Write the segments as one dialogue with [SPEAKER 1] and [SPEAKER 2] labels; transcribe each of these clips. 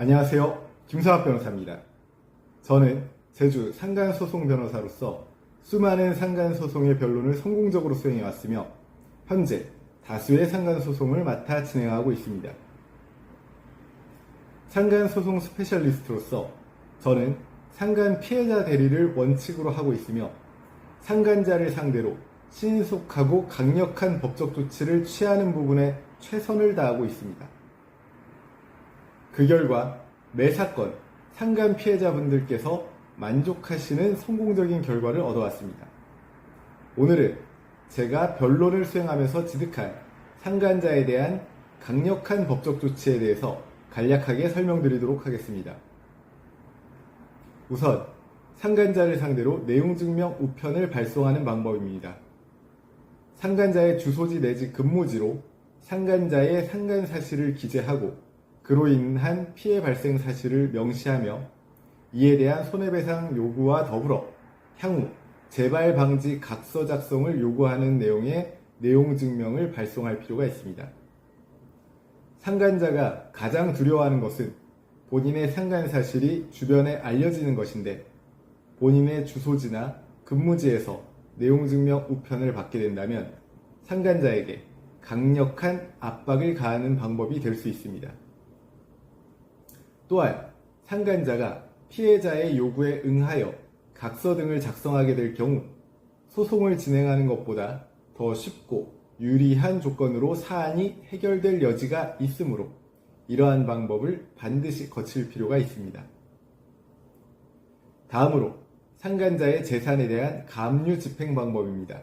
[SPEAKER 1] 안녕하세요. 김성학 변호사입니다. 저는 제주 상간소송 변호사로서 수많은 상간소송의 변론을 성공적으로 수행해왔으며 현재 다수의 상간소송을 맡아 진행하고 있습니다. 상간소송 스페셜리스트로서 저는 상간 피해자 대리를 원칙으로 하고 있으며 상간자를 상대로 신속하고 강력한 법적 조치를 취하는 부분에 최선을 다하고 있습니다. 그 결과 매 사건 상간 피해자분들께서 만족하시는 성공적인 결과를 얻어왔습니다. 오늘은 제가 변론을 수행하면서 지득한 상간자에 대한 강력한 법적 조치에 대해서 간략하게 설명드리도록 하겠습니다. 우선 상간자를 상대로 내용증명 우편을 발송하는 방법입니다. 상간자의 주소지 내지 근무지로 상간자의 상간 사실을 기재하고 그로 인한 피해 발생 사실을 명시하며 이에 대한 손해배상 요구와 더불어 향후 재발 방지 각서 작성을 요구하는 내용의 내용 증명을 발송할 필요가 있습니다. 상간자가 가장 두려워하는 것은 본인의 상간 사실이 주변에 알려지는 것인데 본인의 주소지나 근무지에서 내용 증명 우편을 받게 된다면 상간자에게 강력한 압박을 가하는 방법이 될 수 있습니다. 또한 상간자가 피해자의 요구에 응하여 각서 등을 작성하게 될 경우 소송을 진행하는 것보다 더 쉽고 유리한 조건으로 사안이 해결될 여지가 있으므로 이러한 방법을 반드시 거칠 필요가 있습니다. 다음으로 상간자의 재산에 대한 감류 집행 방법입니다.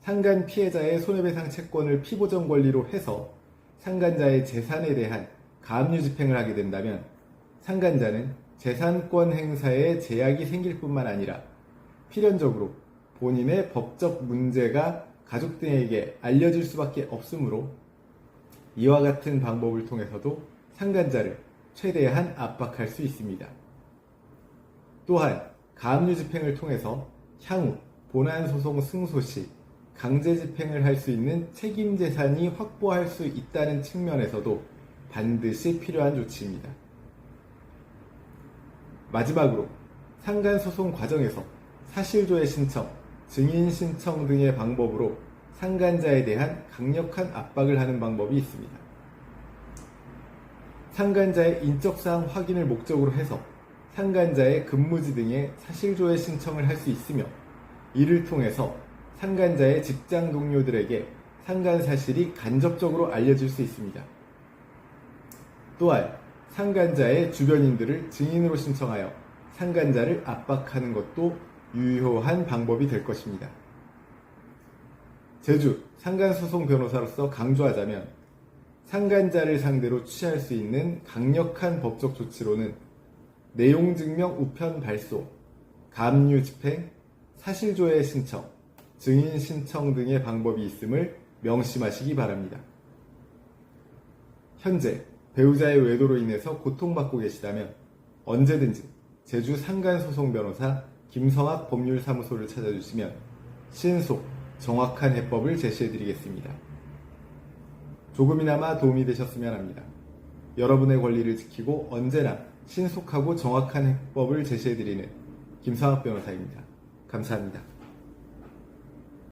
[SPEAKER 1] 상간 피해자의 손해배상 채권을 피보전 권리로 해서 상간자의 재산에 대한 감류 집행을 하게 된다면 상간자는 재산권 행사에 제약이 생길 뿐만 아니라 필연적으로 본인의 법적 문제가 가족 등에게 알려질 수밖에 없으므로 이와 같은 방법을 통해서도 상간자를 최대한 압박할 수 있습니다. 또한 가압류 집행을 통해서 향후 본안 소송 승소 시 강제 집행을 할 수 있는 책임 재산이 확보할 수 있다는 측면에서도 반드시 필요한 조치입니다. 마지막으로 상간 소송 과정에서 사실조회 신청, 증인 신청 등의 방법으로 상간자에 대한 강력한 압박을 하는 방법이 있습니다. 상간자의 인적사항 확인을 목적으로 해서 상간자의 근무지 등의 사실조회 신청을 할 수 있으며 이를 통해서 상간자의 직장 동료들에게 상간 사실이 간접적으로 알려질 수 있습니다. 또한 상간자의 주변인들을 증인으로 신청하여 상간자를 압박하는 것도 유효한 방법이 될 것입니다. 제주 상간소송 변호사로서 강조하자면 상간자를 상대로 취할 수 있는 강력한 법적 조치로는 내용 증명 우편 발송, 감류 집행, 사실조회 신청, 증인 신청 등의 방법이 있음을 명심하시기 바랍니다. 현재 배우자의 외도로 인해서 고통받고 계시다면 언제든지 제주 상간소송 변호사 김성학 법률사무소를 찾아주시면 신속, 정확한 해법을 제시해드리겠습니다. 조금이나마 도움이 되셨으면 합니다. 여러분의 권리를 지키고 언제나 신속하고 정확한 해법을 제시해드리는 김성학 변호사입니다. 감사합니다.